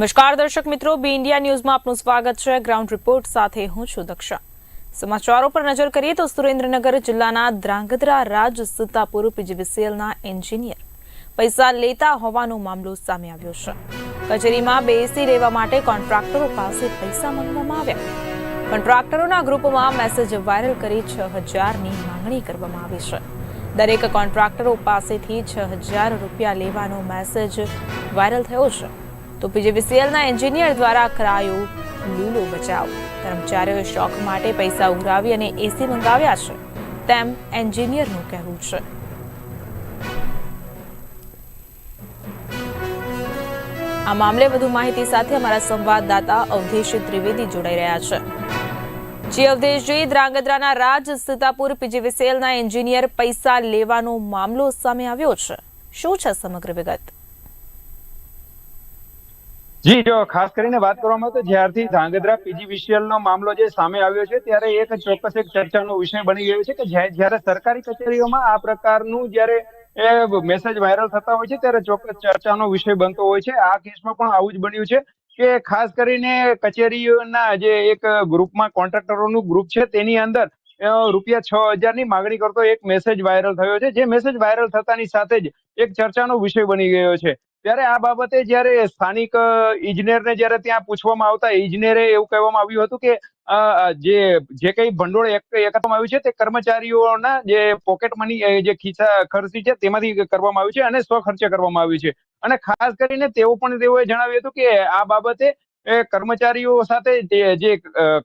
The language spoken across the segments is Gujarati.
નમસ્કાર દર્શક મિત્રો, બી ઇન્ડિયા ન્યૂઝમાં આપનું સ્વાગત છે. ગ્રાઉન્ડ રિપોર્ટ સાથે હું છું દક્ષા. સમાચારો પર નજર કરીએ તો સુરેન્દ્રનગર જિલ્લાના ધ્રાંગધ્રા રાજ સુતાપુર પીજીવીસીએલના એન્જિનિયર પૈસા લેતા હોવાનો મામલો સામે આવ્યો છે. કચેરીમાં બેસી રહેવા માટે કોન્ટ્રાક્ટરો પાસે પૈસા માંગવામાં આવ્યા. કોન્ટ્રાક્ટરોના ગ્રુપમાં મેસેજ વાયરલ કરી છ હજારની માંગણી કરવામાં આવી છે. દરેક કોન્ટ્રાક્ટરો પાસેથી છ હજાર રૂપિયા લેવાનો મેસેજ વાયરલ થયો છે. તો પીજીવીસીએલના એન્જિનિયર દ્વારા કરાયો લૂલો બચાવ. કર્મચારીઓએ શોખ માટે પૈસા ઉઘરાવી અને એસી મંગાવ્યા છે. તેમ એન્જિનિયરનું કહેવું છે. આ મામલે વધુ માહિતી સાથે અમારા સંવાદદાતા અવધેશ ત્રિવેદી જોડાઈ રહ્યા છે. જી અવધેશજી ધ્રાંગધ્રાના રાજ સીતાપુર પીજીવીસીએલના એન્જિનિયર પૈસા લેવાનો મામલો સામે આવ્યો છે. શું છે સમગ્ર વિગત? જી, જો ખાસ કરીને વાત કરવામાં તો જ્યારથી ધાંગધ્રા પીજીવીસીએલ નો મામલો જે સામે આવ્યો છે, ત્યારે એક ચોક્કસ એક ચર્ચાનો વિષય બની ગયો છે કે જ્યા- જ્યારે સરકારી કચેરીઓમાં આ પ્રકારનું જ્યારે, એ, મેસેજ વાયરલ થતા હોય છે, ત્યારે ચોક્કસ ચર્ચાનો વિષય બનતો હોય છે. આ કેસમાં પણ આવું જ બન્યું છે કે ખાસ કરીને કચેરીઓના જે એક ગ્રુપમાં કોન્ટ્રાક્ટરોનું ગ્રુપ છે, તેની અંદર રૂપિયા છ હજારની માગણી કરતો એક મેસેજ વાયરલ થયો છે. જે મેસેજ વાયરલ થતાની સાથે જ એક ચર્ચાનો વિષય બની ગયો છે. ત્યારે આ બાબતે જ્યારે સ્થાનિક ઇજનેરને જ્યારે ત્યાં પૂછવામાં આવતા, ઇજનેરે એવું કહેવામાં આવ્યું હતું કે જે જે કઈ ભંડોળ એક- એકત્રમાં આવ્યું છે તે કર્મચારીઓના જે પોકેટ મની જે ખિસ્સા ખર્ચી છે તેમાંથી કરવામાં આવ્યું છે અને સ્વ ખર્ચે કરવામાં આવ્યું છે. અને ખાસ કરીને તેઓ પણ તેઓએ જણાવ્યું હતું કે આ બાબતે કર્મચારીઓ સાથે જે જે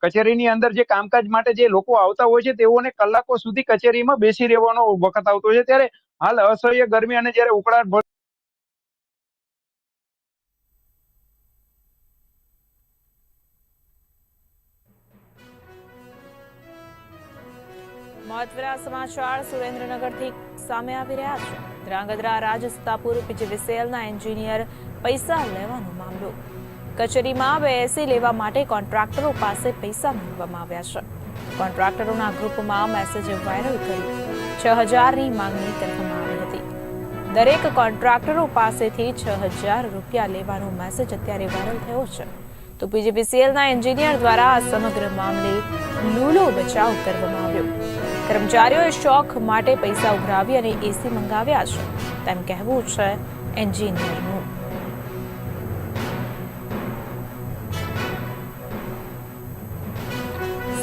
કચેરીની અંદર જે કામકાજ માટે જે લોકો આવતા હોય છે તેઓને કલાકો સુધી કચેરીમાં બેસી રહેવાનો વખત આવતો હોય છે. ત્યારે હાલ અસહ્ય ગરમી અને જ્યારે ઉકળાટ મહત્વના સમાચાર સુરેન્દ્રનગરથી સામે આવી રહ્યા છે. ધ્રાંગધ્રા રાજસ્તાપુર પીજીવીસીએલના એન્જિનિયર પૈસા લેવાનો મામલો. કચેરીમાં બેસી લેવા માટે કોન્ટ્રાક્ટરો પાસે પૈસા માંગવામાં આવ્યા છે. કોન્ટ્રાક્ટરોના ગ્રુપમાં મેસેજ વાયરલ કરી છ હજારની માંગણી કરવામાં આવી હતી. દરેક કોન્ટ્રાક્ટરો પાસેથી છ હજાર રૂપિયા લેવાનો મેસેજ અત્યારે વાયરલ થયો છે. તો પીજીપીસીએલના એન્જિનિયર દ્વારા આ સમગ્ર મામલે લૂલો બચાવ કરવામાં આવ્યો. કર્મચારીઓએ શોખ માટે પૈસા ઉઘરાવી અને એસી મંગાવ્યા છે. તેમ કહેવું છે એન્જિનિયરનું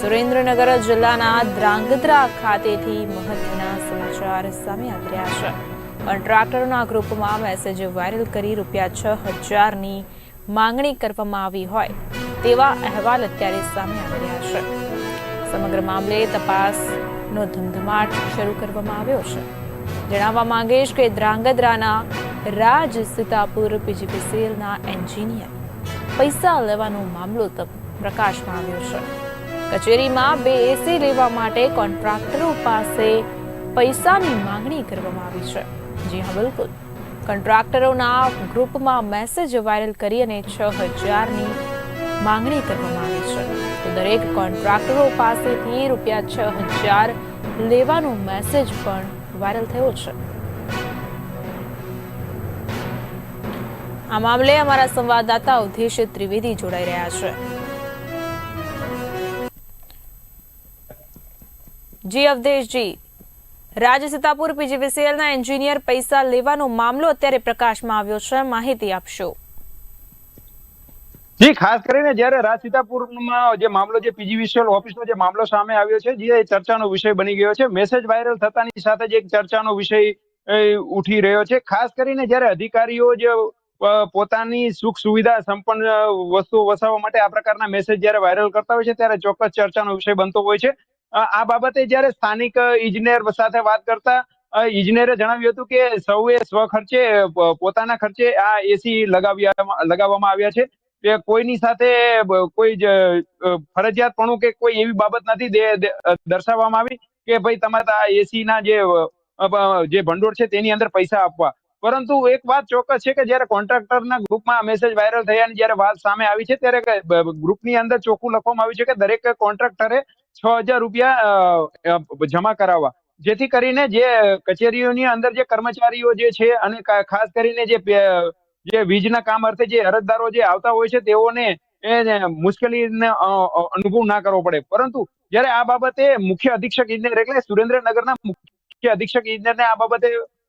સુરેન્દ્રનગર જિલ્લાના દ્રાંગધ્રા ખાતેથી મહત્વના સમાચાર સામે આવી રહ્યા છે. કોન્ટ્રાક્ટરોના ગ્રુપમાં મેસેજ વાયરલ કરી રૂપિયા છ હજારની માંગણી કરવામાં આવી હોય તેવા અહેવાલ અત્યારે સામે આવી રહ્યા છે. સમગ્ર મામલે તપાસનો ધમધમાટ શરૂ કરવામાં આવ્યો છે. જણાવવા માંગીશ કે ધ્રાંગધ્રાના રાજ સીતાપુર પીજીપીસીએલના એન્જિનિયર પૈસા લેવાનો મામલો પ્રકાશમાં આવ્યો છે. કચેરીમાં બે એસી લેવા માટે કોન્ટ્રાક્ટરો પાસે પૈસાની માંગણી કરવામાં આવી છે. જી હા, બિલકુલ. કોન્ટ્રાક્ટરોના ગ્રુપમાં મેસેજ વાયરલ કરી અને છ હજારની માંગણી કરવામાં આવી છે. દરેક કોન્ટ્રાક્ટરો પાસેથી રૂપિયા છ હજાર લેવાનો મેસેજ પણ વાયરલ થયો છે. આ મામલે અમારા સંવાદદાતા અવધેશ ત્રિવેદી જોડાઈ રહ્યા છે. જી અવધેશજી રાજ સીતાપુર પીજીવીસીએલના એન્જિનિયર પૈસા લેવાનો મામલો અત્યારે પ્રકાશમાં આવ્યો છે. માહિતી આપશો. જી, ખાસ કરીને જ્યારે રાજસીતાપુરમાં જે મામલો, જે પીજીવીસીએલ ઓફિસનો જે મામલો સામે આવ્યો છે, જે ચર્ચાનો વિષય બની ગયો છે, મેસેજ વાયરલ થતાની સાથે જ એક ચર્ચાનો વિષય ઉઠી રહ્યો છે. ખાસ કરીને જ્યારે અધિકારીઓ જે પોતાની સુખ સુવિધા સંપન્ન વસ્તુઓ વસાવવા માટે આ પ્રકારના મેસેજ જ્યારે વાયરલ કરતા હોય છે, ત્યારે ચોક્કસ ચર્ચાનો વિષય બનતો હોય છે. આ બાબતે જ્યારે સ્થાનિક ઇજનેર સાથે વાત કરતા ઇજનેરે જણાવ્યું હતું કે સૌએ સ્વ ખર્ચે પોતાના ખર્ચે આ એસી લગાવ્યા, લગાવવામાં આવ્યા છે. કે કોઈની સાથે કોઈ જ ફરજિયાતપણું કે કોઈ એવી બાબત નથી દર્શાવવામાં આવી કે ભાઈ તમારા એસી ના જે જે ભંડોળ છે તેની અંદર પૈસા આપવા. પરંતુ એક વાત ચોક્કસ છે કે જ્યારે કોન્ટ્રાક્ટરના ગ્રુપમાં મેસેજ વાયરલ થયાની જ્યારે વાત સામે આવી છે ત્યારે ગ્રુપની અંદર ચોખ્ખું લખવામાં આવ્યું છે કે દરેક કોન્ટ્રાક્ટરે છ હજાર રૂપિયા જમા કરાવવા. જેથી કરીને જે કચેરીઓની અંદર જે કર્મચારીઓ જે છે અને ખાસ કરીને જે જે વીજના કામ અર્થે જે અરજદારો જે આવતા હોય છે, તેઓને મુશ્કેલી અનુભવ ના કરવો પડે. પરંતુ જ્યારે આ બાબતે મુખ્ય અધિક્ષક ઇજનેર એટલે સુરેન્દ્રનગરના મુખ્ય અધિક્ષક ઇજનેરને આ બાબતે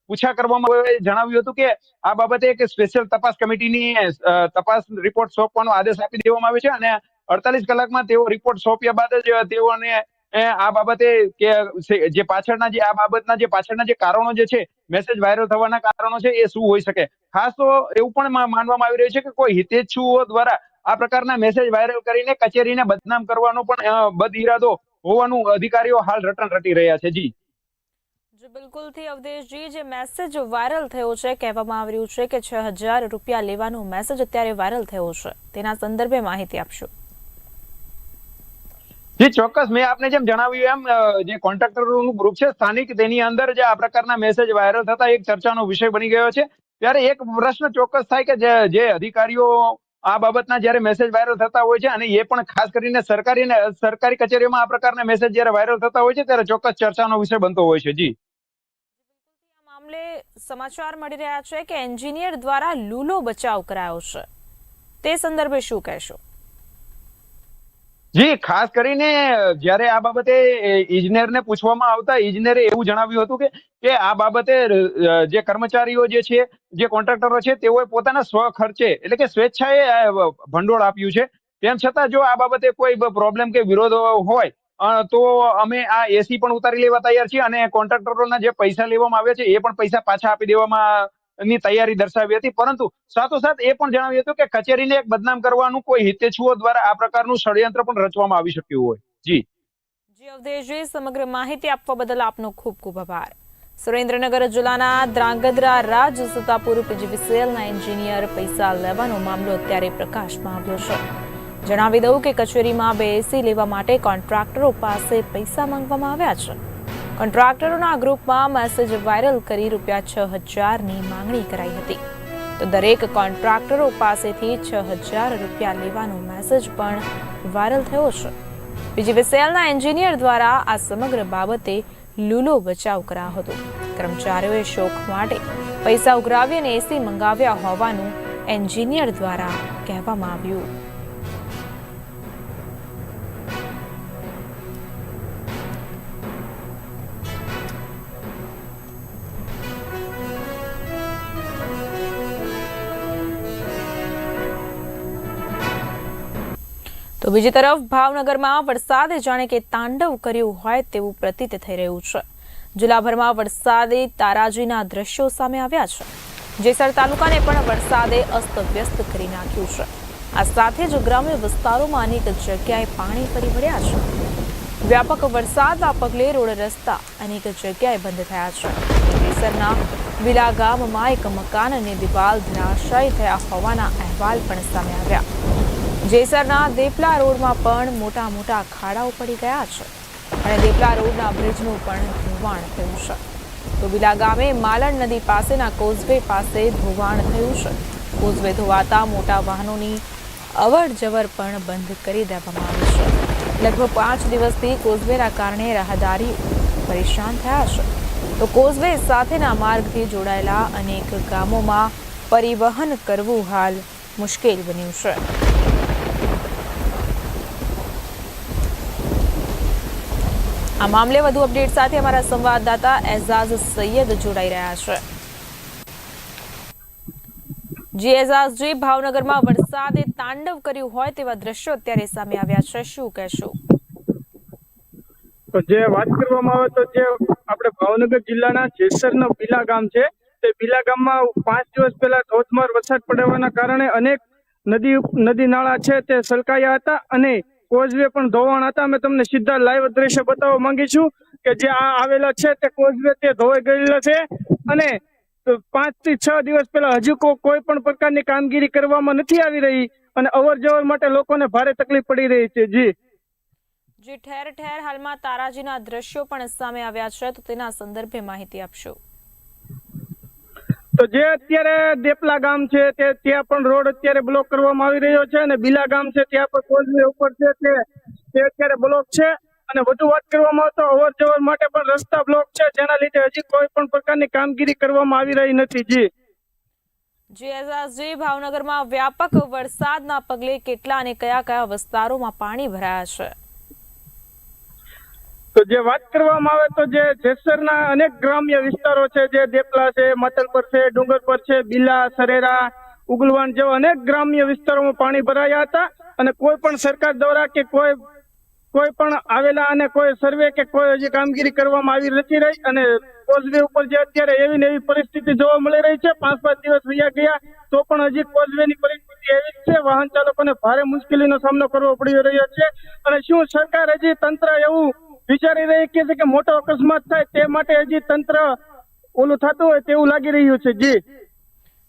પૂછા કરવામાં જણાવ્યું હતું કે આ બાબતે એક સ્પેશિયલ તપાસ કમિટીની તપાસ રિપોર્ટ સોંપવાનો આદેશ આપી દેવામાં આવ્યો છે અને અડતાલીસ કલાકમાં તેઓ રિપોર્ટ સોંપ્યા બાદ જ તેઓને આ બાબતે કે જે પાછળના જે, આ બાબતના જે પાછળના જે કારણો જે છે, મેસેજ વાયરલ થવાના કારણો છે એ શું હોઈ શકે? ખાસ તો એવું પણ માનવામાં આવી રહ્યું છે કે કોઈ હિતેચ્છુઓ દ્વારા આ પ્રકારના મેસેજ વાયરલ કરીને કચેરીને બદનામ કરવાનો પણ બદ ઇરાદો હોવાનું અધિકારીઓ હાલ રટણ રટી રહ્યા છે. જી. જી બિલકુલથી અવદેશજી જે મેસેજ વાયરલ થયો છે કહેવામાં આવી રહ્યું છે કે છ હજાર રૂપિયા લેવાનો મેસેજ અત્યારે વાયરલ થયો છે. તેના સંદર્ભે માહિતી આપશો. જી ચોક્કસ. મેં આપને જેમ જણાવ્યું એમ જે કોન્ટ્રાક્ટરોનું ગ્રુપ છે સ્થાનિક તેની અંદર જે આ પ્રકારના મેસેજ વાયરલ થતા એક ચર્ચાનો વિષય બની ગયો છે. ત્યારે એક પ્રશ્ન ચોક્કસ થાય કે જે અધિકારીઓ આ બાબતના જ્યારે મેસેજ વાયરલ થતા હોય છે અને એ પણ ખાસ કરીને સરકારી સરકારી કચેરીઓમાં આ પ્રકારના મેસેજ જ્યારે વાયરલ થતા હોય છે ત્યારે ચોક્કસ ચર્ચાનો વિષય બનતો હોય છે. જી. મામલે સમાચાર મળી રહ્યા છે કે એન્જિનિયર દ્વારા લૂલો બચાવ કરાયો છે. તે સંદર્ભે શું કહેશો? જી, ખાસ કરીને જ્યારે આ બાબતે ઇજનેરને પૂછવામાં આવતા ઇજનેરે એવું જણાવ્યું હતું કે કે આ બાબતે જે કર્મચારીઓ જે છે, જે કોન્ટ્રાક્ટરો છે, તેઓએ પોતાના સ્વ ખર્ચે, એટલે કે સ્વેચ્છાએ ભંડોળ આપ્યું છે. તેમ છતાં જો આ બાબતે કોઈ પ્રોબ્લેમ કે વિરોધ હોય તો અમે આ એસી પણ ઉતારી લેવા તૈયાર છીએ અને કોન્ટ્રાક્ટરોના જે પૈસા લેવામાં આવ્યા છે, એ પણ પૈસા પાછા આપી દેવામાં ની તૈયારી દર્શાવી હતી. પરંતુ સાથોસાથ એ પણ જણાવ્યું હતું કે કચેરીને એક બદનામ કરવાનું કોઈ હિતેચ્છુઓ દ્વારા આ પ્રકારનું ષડયંત્ર પણ રચવામાં આવી શક્યું હોય. જી. જી અવધેશજી, સમગ્ર માહિતી આપવા બદલ આપનો ખૂબ ખૂબ આભાર. સુરેન્દ્રનગર જિલ્લાના દ્રાંગધ્રા રાજ સુતાપુર પીજીવીસીએલના એન્જિનિયર પૈસા લેવાનો મામલો અત્યારે પ્રકાશમાં આવ્યો છે. જણાવી દઉં કે કચેરીમાં બે એસી લેવા માટે કોન્ટ્રાક્ટરો પાસે પૈસા માંગવામાં આવ્યા છે. કોન્ટ્રાક્ટરોના ગ્રુપમાં મેસેજ વાયરલ કરી રૂપિયા છ હજારની માંગણી કરાઈ હતી. તો દરેક કોન્ટ્રાક્ટરો પાસેથી છ હજાર રૂપિયા લેવાનો મેસેજ પણ વાયરલ થયો છે. બીજીવીસીએલના એન્જિનિયર દ્વારા આ સમગ્ર બાબતે લૂલો બચાવ કરાયો હતો. કર્મચારીઓએ શોખ માટે પૈસા ઉઘરાવી અને એસી મંગાવ્યા હોવાનું એન્જિનિયર દ્વારા કહેવામાં આવ્યું. તો બીજી તરફ ભાવનગરમાં વરસાદે જાણે કે તાંડવ કર્યું હોય તેવું પ્રતીત થઈ રહ્યું છે. જિલ્લાભરમાં વરસાદે તારાજીના દ્રશ્યો સામે આવ્યા છે. જેસર તાલુકાને પણ વરસાદે અસ્તવ્યસ્ત કરી નાખ્યું છે. આ સાથે જ ગ્રામ્ય વિસ્તારોમાં અનેક જગ્યાએ પાણી ફરી વળ્યા છે. વ્યાપક વરસાદના પગલે રોડ રસ્તા અનેક જગ્યાએ બંધ થયા છે. જેસરના વિલા ગામમાં એક મકાન અને દિવાલ ધરાશાયી થયા હોવાના અહેવાલ પણ સામે આવ્યા. જેસરના દેપલા રોડમાં પણ મોટા મોટા ખાડાઓ પડી ગયા છે અને દેપલા રોડના બ્રિજનું પણ ધોવાણ થયું છે. તો વિલા ગામે માલણ નદી પાસેના કોઝવે પાસે ધોવાણ થયું છે. કોઝવે ધોવાતા મોટા વાહનોની અવર જવર પણ બંધ કરી દેવામાં આવી છે. લગભગ પાંચ દિવસથી કોઝવેના કારણે રાહદારી પરેશાન થયા છે. તો કોઝવે સાથેના માર્ગથી જોડાયેલા અનેક ગામોમાં પરિવહન કરવું હાલ મુશ્કેલ બન્યું છે. આ મામલે વધુ અપડેટ સાથે અમારા સંવાદદાતા એઝાઝ સૈયદ જોડાઈ રહ્યા છે. જી એઝાઝજી, ભાવનગરમાં વરસાદે તાંડવ કર્યું હોય તેવા દ્રશ્યો અત્યારે સામે આવ્યા છે. શું કહેશો? તો જે વાત કરવામાં આવે તો જે આપણે ભાવનગર જિલ્લાના જેસરના બિલા ગામ છે, તે બિલા ગામમાં પાંચ દિવસ પહેલા ધોધમાર વરસાદ પડવાના કારણે અનેક નદી નદી નાળા છે તે સલકાયા હતા અને કોઝવે પણ ધોવાણ હતા. મેં તમને સીધા લાઈવ દ્રશ્ય બતાવવા માંગી છું કે જે આ આવેલા છે તે કોઝવે તે ધોવાઈ ગયેલા છે. અને પાંચથી છ દિવસ પહેલા હજુ કોઈ પણ પ્રકારની કામગીરી કરવામાં નથી આવી રહી અને અવર જવર માટે લોકોને ભારે તકલીફ પડી રહી છે. જી. જે ઠેર ઠેર હાલમાં તારાજીના દ્રશ્યો પણ સામે આવ્યા છે. તો તેના સંદર્ભે માહિતી આપશો. તો જે અત્યારે દેપલા ગામ છે તે ત્યાં પણ રોડ અત્યારે બ્લોક કરવામાં આવી રહ્યો છે અને બીલા ગામ છે ત્યાં પણ કોઝવે ઉપર છે તે તે અત્યારે બ્લોક છે. અને વધુ વાત કરવામાં આવે તો અવર જવર માટે પણ રસ્તા બ્લોક છે, જેના લીધે હજી કોઈ પણ પ્રકારની કામગીરી કરવામાં આવી રહી નથી જી. જીએસઆરજી ભાવનગરમાં વ્યાપક વરસાદના પગલે કેટલા અને કયા કયા વિસ્તારોમાં પાણી ભરાયા છે? તો જે વાત કરવામાં આવે તો જે જેસરના અનેક ગ્રામ્ય વિસ્તારો છે, જે દેપલા છે, મતલપર છે, ડુંગરપર છે બિલા સરેરા, ઉગલવાન જેવા અનેક ગ્રામ્ય વિસ્તારોમાં પાણી ભરાયા હતા અને કોઈ પણ સરકાર દ્વારા કે કોઈ કોઈ પણ આવેલા અને કોઈ સર્વે કે કોઈ હજી કામગીરી કરવામાં આવી નથી રહી અને કોઝવે ઉપર જે અત્યારે એવી ને એવી પરિસ્થિતિ જોવા મળી રહી છે, પાંચ પાંચ દિવસ રહ્યા ગયા, તો પણ હજી કોઝવે ની પરિસ્થિતિ એવી જ છે, વાહન ચાલકોને ભારે મુશ્કેલીનો સામનો કરવો પડી રહ્યો છે અને શું સરકાર હજી તંત્ર એવું વિચારી રહી કે છે કે મોટો અકસ્માત થાય તે માટે હજી તંત્ર ઓલું થતું હોય તેવું લાગી રહ્યું છે. જી.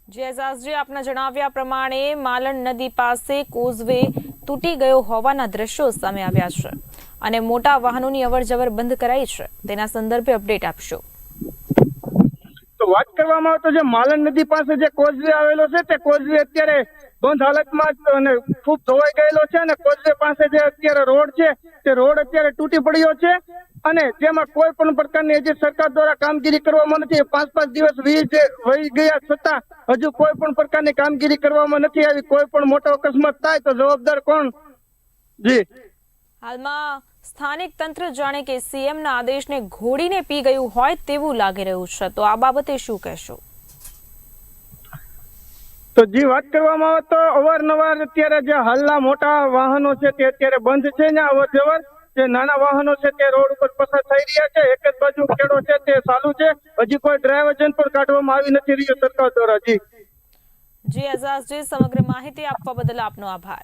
જીએસઆરજી આપના જણાવ્યા પ્રમાણે માલણ નદી પાસે કોઝવે તૂટી ગયો હોવાના દ્રશ્યો સામે આવ્યા છે અને મોટા વાહનોની અવરજવર બંધ કરાઈ છે. તેના સંદર્ભે અપડેટ આપશો. તો વાત કરવામાં આવે તો જે માલણ નદી પાસે જે કોઝવે આવેલો છે તે કોઝવે અત્યારે બંધ હાલતમાં ખૂબ ધોવાઈ ગયેલો છે અને કોઝવે પાસે જે અત્યારે રોડ છે, તે રોડ અત્યારે તૂટી પડ્યો છે અને જેમાં કોઈ પણ પ્રકારની હજી સરકાર દ્વારા કામગીરી કરવામાં નથી. પાંચ પાંચ દિવસ વહી ગયા છતાં હજુ કોઈ પણ પ્રકારની કામગીરી કરવામાં નથી આવી. કોઈ પણ મોટો અકસ્માત થાય તો જવાબદાર કોણ? જી. હાલમાં સ્થાનિક તંત્ર જાણે કે સીએમના આદેશને ઘોડીને પી ગયું હોય તેવું લાગી રહ્યું છે. તો આ બાબતે શું કહેશો? તો જી વાત કરવામાં આવે તો અવારનવાર અત્યારે જે હાલના મોટા વાહનો છે તે અત્યારે બંધ છે ને અવર જવર જે નાના વાહનો છે તે રોડ ઉપર પસાર થઈ રહ્યા છે. એક જ બાજુ ખેડો છે તે ચાલુ છે. હજી કોઈ ડ્રાઈવરજન પણ કાઢવામાં આવી નથી રહ્યો સરકાર દ્વારા. જી. જી એઝાઝજી સમગ્ર માહિતી આપવા બદલ આપનો આભાર.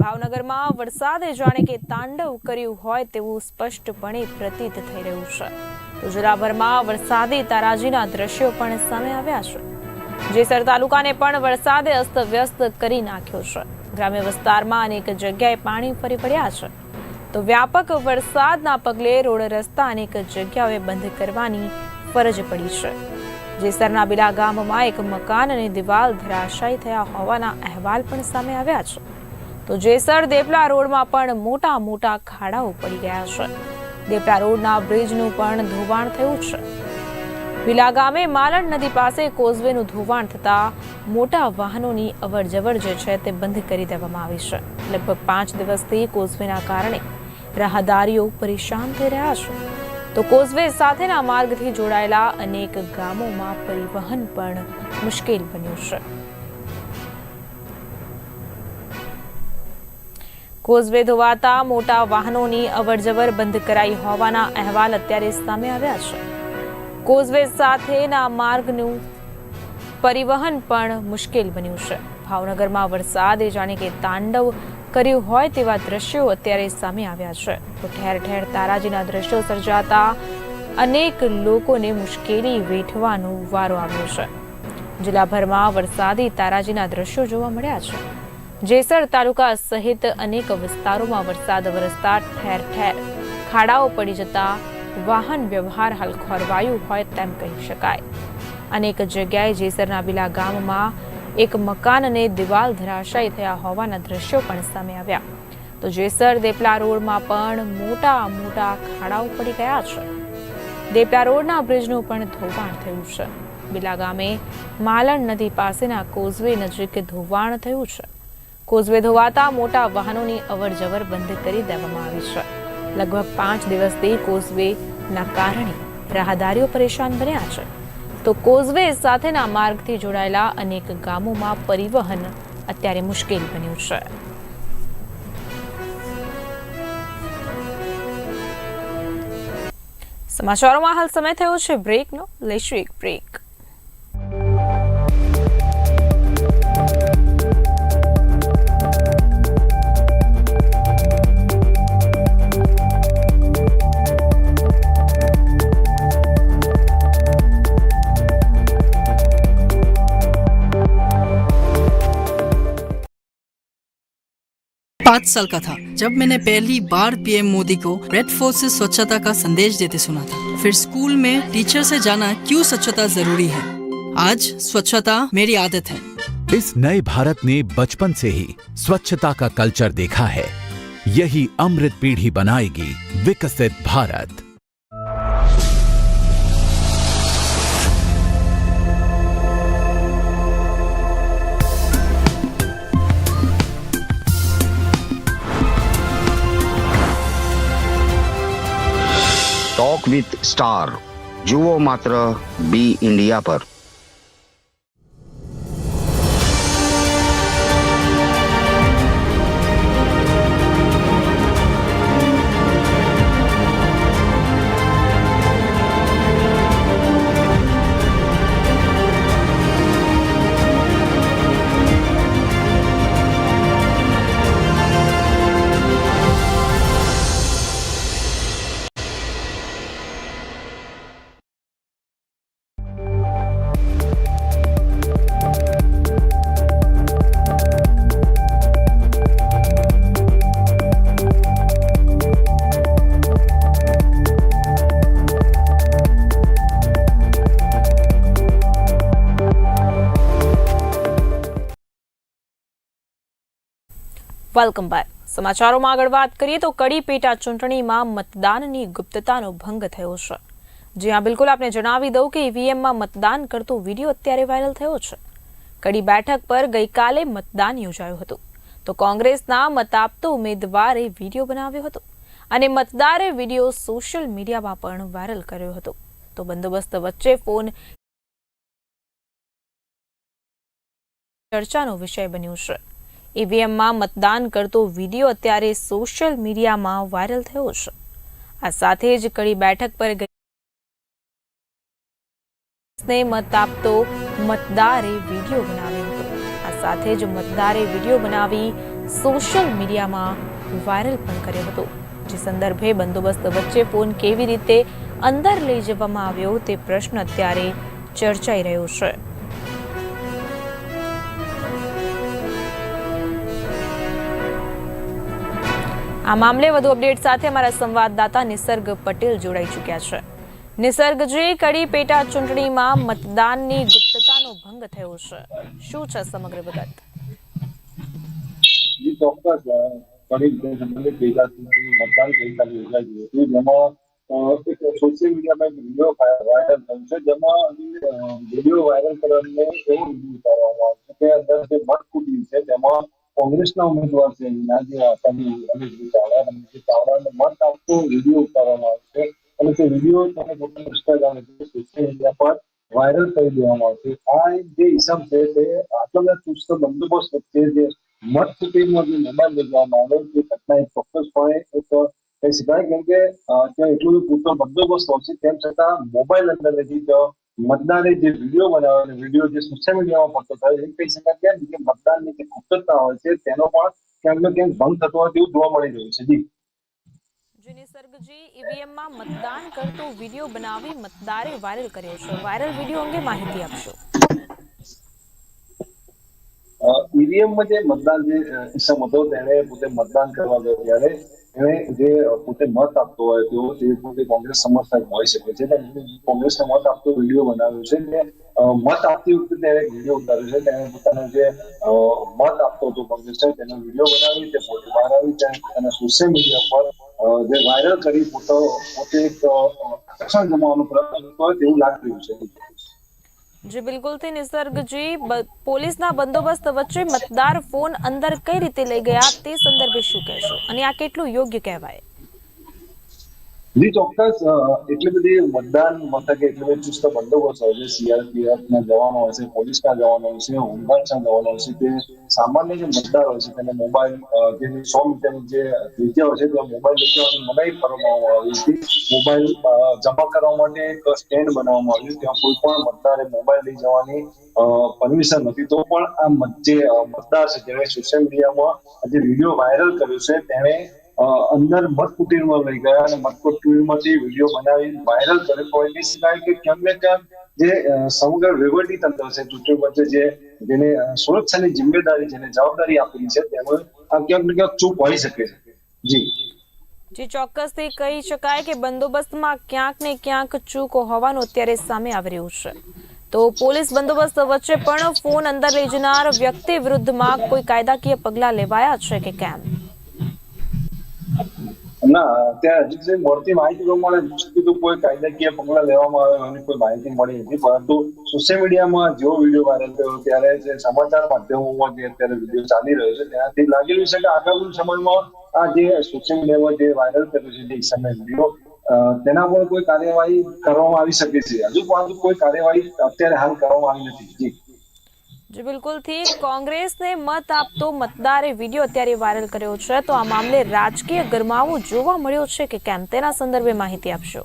ભાવનગરમાં વરસાદે જાણે કે તાંડવ કર્યું હોય તેવું સ્પષ્ટપણે પ્રતીત થઈ રહ્યું છે. ગુજરાતભરમાં વરસાદી તારાજીના દ્રશ્યો પણ સામે આવ્યા છે. જેસર તાલુકાને પણ વરસાદે અસ્તવ્યસ્ત કરી નાખ્યો છે. ગ્રામ્ય વિસ્તારમાં અનેક જગ્યાએ પાણી ફરી પડ્યા છે. તો વ્યાપક વરસાદના પગલે રોડ રસ્તા અનેક જગ્યાઓએ બંધ કરવાની ફરજ પડી છે. જેસરના બિલા ગામમાં એક મકાન અને દિવાલ ધરાશાયી થયા હોવાના અહેવાલ પણ સામે આવ્યા છે. તો જેસર દેપલા રોડમાં પણ મોટા મોટા ખાડાઓ પડી ગયા છે. દેપલા રોડના બ્રિજનું પણ ધોવાણ થયું છે. વિલા ગામે માલણ નદી પાસે કોઝવેનું ધોવાણ થતા મોટા વાહનોની અવરજવર જે છે તે બંધ કરી દેવામાં આવી છે. લગભગ પાંચ દિવસથી કોઝવેના કારણે રાહદારીઓ પરેશાન થઈ રહ્યા છે. તો કોઝવે સાથેના માર્ગથી જોડાયેલા અનેક ગામોમાં પરિવહન પણ મુશ્કેલ બન્યું છે. કોઝવે ધોવાતા મોટા વાહનોની અવરજવર બંધ કરાઈ હોવાના અહેવાલ અત્યારે સામે આવ્યા છે. કોઝવે સાથેના માર્ગનું પરિવહન પણ મુશ્કેલ બન્યું છે. ભાવનગરમાં વરસાદે જાણે કે તાંડવ કર્યું હોય તેવા દ્રશ્યો અત્યારે સામે આવ્યા છે. તો ઠેર ઠેર તારાજીના દ્રશ્યો સર્જાતા અનેક લોકોને મુશ્કેલી વેઠવાનો વારો આવ્યો છે. જિલ્લાભરમાં વરસાદી તારાજીના દ્રશ્યો જોવા મળ્યા છે. જેસર તાલુકા સહિત અનેક વિસ્તારોમાં વરસાદ વરસતા ઠેર ઠેર ખાડાઓ પડી જતા વાહન વ્યવહાર હાલ ખોરવાયું હોય તેમ કહી શકાય. અનેક જગ્યાએ જેસરના બિલા ગામમાં એક મકાન અને દિવાલ ધરાશાયી થયા હોવાના દ્રશ્યો પણ સામે આવ્યા. તો જેસર દેપલા રોડમાં પણ મોટા મોટા ખાડાઓ પડી ગયા છે. દેપલા રોડના બ્રિજનું પણ ધોવાણ થયું છે. બિલા ગામે માલણ નદી પાસેના કોઝવે નજીક ધોવાણ થયું છે. કોઝવે ધોવાતા મોટા વાહનોની અવરજવર બંધ કરી દેવામાં આવી છે. લગભગ પાંચ દિવસથી કોઝવેના કારણે રાહદારીઓ પરેશાન બન્યા છે. તો કોઝવે સાથેના માર્ગથી જોડાયેલા અનેક ગામોમાં પરિવહન અત્યારે મુશ્કેલ બન્યું છે. સમાચારોમાં હાલ સમય થયો છે બ્રેકનો. લઈશું એક બ્રેક. पाँच साल का था, जब मैंने पहली बार पीएम मोदी को रेड फोर्स से स्वच्छता का संदेश देते सुना था। फिर स्कूल में टीचर से जाना क्यों स्वच्छता ज़रूरी है? आज स्वच्छता मेरी आदत है। इस नए भारत ने बचपन से ही स्वच्छता का कल्चर देखा है। यही अमृत पीढ़ी बनाएगी विकसित भारत। Walk with star. જુઓ માત્ર બી ઇન્ડિયા પર. Welcome back. સમાચારોમાં આગળ વાત કરીએ તો કડી પેટા ચૂંટણીમાં મતદાનની ગુપ્તતાનો ભંગ થયો છે. જ્યાં બિલકુલ આપને જણાવી દઉં કે ઈવીએમમાં મતદાન કરતો વીડિયો અત્યારે વાયરલ થયો છે. કડી બેઠક પર ગઈકાલે મતદાન યોજાયું હતું. તો કોંગ્રેસના મત આપતો ઉમેદવારે વીડિયો બનાવ્યો હતો અને મતદારે વીડિયો સોશિયલ મીડિયામાં પણ વાયરલ કર્યો હતો. તો બંદોબસ્ત વચ્ચે ફોન ચર્ચાનો વિષય બન્યો છે. ઈવીએમમાં મતદાન કરતો વીડિયો અત્યારે સોશિયલ મીડિયામાં વાયરલ થયો છે. આ સાથે જ કડી બેઠક પર ને મત આપતો મતદારે વીડિયો બનાવ્યો હતો. આ સાથે જ મતદારે વીડિયો બનાવી સોશિયલ મીડિયામાં વાયરલ પણ કર્યો હતો. જે સંદર્ભે બંદોબસ્ત વચ્ચે ફોન કેવી રીતે અંદર લઈ જવામાં આવ્યો તે પ્રશ્ન અત્યારે ચર્ચાઈ રહ્યો છે. આ મામલે વધુ અપડેટ સાથે અમારા સંવાદદાતા નિસર્ગ પટેલ જોડાઈ ચૂક્યા છે. નિસર્ગજી કડી પેટા ચૂંટણીમાં મતદાનની ગુપ્તતાનો ભંગ થયો છે. શું છે સમગ્ર વિગત? ચોક્કસ કડી સંબંધિત પેટા ચૂંટણીનું મતદાન ગઈકાલે યોજાયું હતું, જેમાં એક સોશિયલ મીડિયામાં એક વીડિયો વાયરલ થયો છે, જેમાં વીડિયો વાયરલ કરીને એવો વીડિયો ઉતારવામાં આવ્યો છે કે અંદર જે મત છે, તેમાં કોંગ્રેસના ઉમેદવાર છે મત આપતો વીડિયો ઉતારવામાં આવશે અને તે વીડિયો ઇન્સ્ટાગ્રામ સોશિયલ મીડિયા પર વાયરલ કરી દેવામાં આવશે આ જે હિસાબ છે, તે આટલા ચુસ્ત બંદોબસ્ત વચ્ચે જે મત કુટીરમાં જે મોબાઈલ લેવામાં આવે તે ઘટના એક ચોક્કસપણે એક કહી શકાય કેમ કે ત્યાં એટલું બધું પૂરતો બંદોબસ્ત હોય છે, તેમ છતાં મોબાઈલ અંદર નથી મતદારે જે વીડિયો બનાવ્યો વીડિયો જે સોશિયલ મીડિયામાં પડતો થયો એ કહી શકાય કે મતદાનની જે ગુપ્તતા હોય છે, તેનો પણ ક્યાંક ને ક્યાંક ભંગ થતો હોય તેવું જોવા મળી રહ્યું છે. જી. જી નિસર્ગજી ઈવીએમમાં મતદાન કરતો વીડિયો બનાવી મતદારે વાયરલ કર્યો છે. વાયરલ વીડિયો અંગે માહિતી આપશો. ઈવીએમમાં જે મતદાન જે ઇસમ હતો, તેણે પોતે મતદાન કરવા ગયો ત્યારે એણે જે પોતે મત આપતો હોય તેઓ તે પોતે કોંગ્રેસ સમર્થક હોઈ શકે છે. તેણે કોંગ્રેસને મત આપતો વીડિયો બનાવ્યો છે ને મત આપતી વખતે તેણે વીડિયો ઉતાર્યો છે. તેણે પોતાનો જે મત આપતો હતો કોંગ્રેસ તેનો વીડિયો બનાવી, તે પોતે બહાર આવી તેને પોતાના સોશિયલ મીડિયા પર જે વાયરલ કરી પોતો, પોતે એક આકર્ષણ જમાવાનો પ્રયત્ન કરતો હોય તેવું લાગી રહ્યું છે. જી બિલકુલથી નિસર્ગજી પોલીસના બંદોબસ્ત વચ્ચે મતદાર ફોન અંદર કઈ રીતે લઈ ગયા તે સંદર્ભે શું કહેશો? અને આ કેટલું યોગ્ય કહેવાય? જી, ચોક્કસ. એટલે બધી મતદાન મથકે, એટલી બધી ચુસ્ત બંદોબસ્ત હોય છે. સીઆરપીએફ ના જવાનો હોય છે પોલીસના જવાનો હોય છે હોમગાર્ડ્સના જવાનો હોય છે. તે સામાન્ય જે મતદાર હોય છે, તેને મોબાઈલ જે સો મીટરની જે જગ્યા હોય છે, ત્યાં મોબાઈલ લઈ જવાની મનાઈ કરવામાં આવી હતી. મોબાઈલ જમા કરવા માટે એક સ્ટેન્ડ બનાવવામાં આવ્યું. ત્યાં કોઈ પણ મતદારે મોબાઈલ લઈ જવાની પરમિશન નથી. તો પણ આ જે મતદાર છે, જેણે સોશિયલ મીડિયામાં જે વીડિયો વાયરલ કર્યો છે, તેણે અંદર મત લઈ ગયા અને મત કુટીરમાંથી વીડિયો બનાવી વાયરલ કરે તો એની સિવાય કે ક્યાંક ને ક્યાંક જે સમગ્ર વહીવટી તંત્ર છે, ચૂંટણી પંચે જે, જેને સુરક્ષાની જિમ્મેદારી, જેને જવાબદારી આપેલી છે, તેમાં આ ક્યાંક ને ક્યાંક ચૂપ હોઈ શકે છે. જી. જે, ચોક્કસથી કહી શકાય કે બંદોબસ્તમાં ક્યાંક ને ક્યાંક ચૂક હોવાનું અત્યારે સામે આવી રહ્યું છે. તો પોલીસ બંદોબસ્ત વચ્ચે પણ ફોન અંદર લઈ જનાર વ્યક્તિ વિરુદ્ધમાં કોઈ કાયદાકીય પગલાં લેવાયા છે કે કેમ? ના, ત્યાં હજી સુધી મળતી માહિતી પ્રમાણે હજી કીધું. કોઈ કાયદાકીય પગલાં લેવામાં આવે એની કોઈ માહિતી મળી નથી. પરંતુ સોશિયલ મીડિયામાં જેવો વીડિયો વાયરલ થયો ત્યારે જે સમાચાર માધ્યમોમાં જે અત્યારે વીડિયો ચાલી રહ્યો છે, ત્યાંથી લાગી રહ્યું છે કે આગામી સમયમાં આ જે સોશિયલ મીડિયામાં જે વાયરલ કર્યું છે, જે સમય વીડિયો તેના પર કોઈ કાર્યવાહી કરવામાં આવી શકે છે? હજુ પણ કોઈ કાર્યવાહી અત્યારે હાલ કરવામાં આવી નથી. જી. જી બિલકુલથી કોંગ્રેસને મત આપતો મતદારે વીડિયો અત્યારે વાયરલ કર્યો છે. તો આ મામલે રાજકીય ગરમાવો જોવા મળ્યો છે કે કેમ? તેના સંદર્ભે માહિતી આપશો.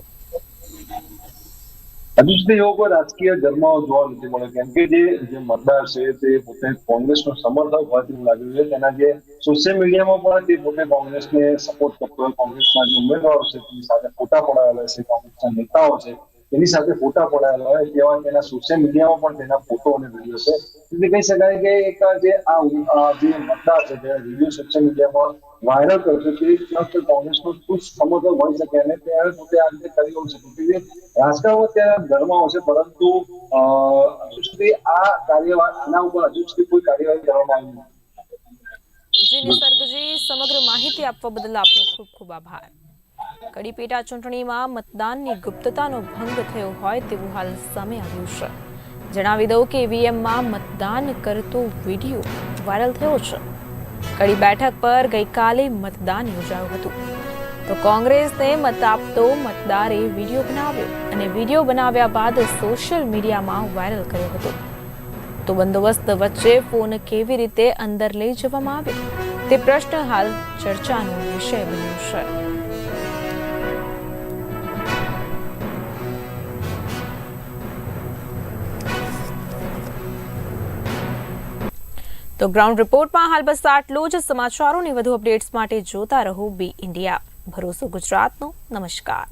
રાજકીય ગરમાવો જોવા નથી મળ્યો. કેમ કે જે મતદાર છે, તે પોતે કોંગ્રેસનો સમર્થક હોવાથી એવું લાગી છે. તેના જે સોશિયલ મીડિયામાં પણ તે પોતે કોંગ્રેસને સપોર્ટ કરતો હોય. કોંગ્રેસના જે ઉમેદવારો છે, તેની સાથે ફોટા પડાવેલા છે. કોંગ્રેસના નેતાઓ છે. તેની સાથે ફોટા પડાયેલા હોય તેવા તેના સોશિયલ મીડિયામાં પણ તેના ફોટો અને વીડિયો છે. એટલે કહી શકાય કે એક જે આ જે મતદાર છે તે વીડિયો સોશિયલ મીડિયામાં વાયરલ કરશે, તે ફક્ત કોંગ્રેસનો ખુશ સમર્થક હોઈ શકે અને ત્યારે પોતે આ રીતે કરી હોઈ શકે. કે રાજકારણ અત્યારે ઘરમાં છે, પરંતુ હજુ સુધી આ કાર્યવાહી, આના ઉપર હજુ સુધી કોઈ કાર્યવાહી કરવામાં આવી નથી. જી નિસર્ગજી, સમગ્ર માહિતી આપવા બદલ આપનો ખૂબ ખૂબ આભાર. કડી પેટા ચૂંટણીમાં મતદાનની ગુપ્તતાનો ભંગ થયો હોય તેવું હાલ સામે આવ્યું છે. જણાવી દઉં કે ઈવીએમમાં મતદાન કરતો વીડિયો વાયરલ થયો છે. કડી બેઠક પર ગઈકાલે મતદાન યોજાયું હતું. તો કોંગ્રેસને મત આપતો મતદારે વીડિયો બનાવ્યો અને વીડિયો બનાવ્યા બાદ સોશિયલ મીડિયામાં વાયરલ કર્યો હતો. તો બંદોબસ્ત વચ્ચે ફોન કેવી રીતે અંદર લઈ જવામાં આવ્યો? તે પ્રશ્ન હાલ ચર્ચાનો વિષય બન્યો છે. તો ગ્રાઉન્ડ રિપોર્ટમાં હાલ બસ આટલું જ. સમાચારોની વધુ અપડેટ્સ માટે જોતા રહો બી ઇન્ડિયા. ભરોસો ગુજરાતનો. નમસ્કાર.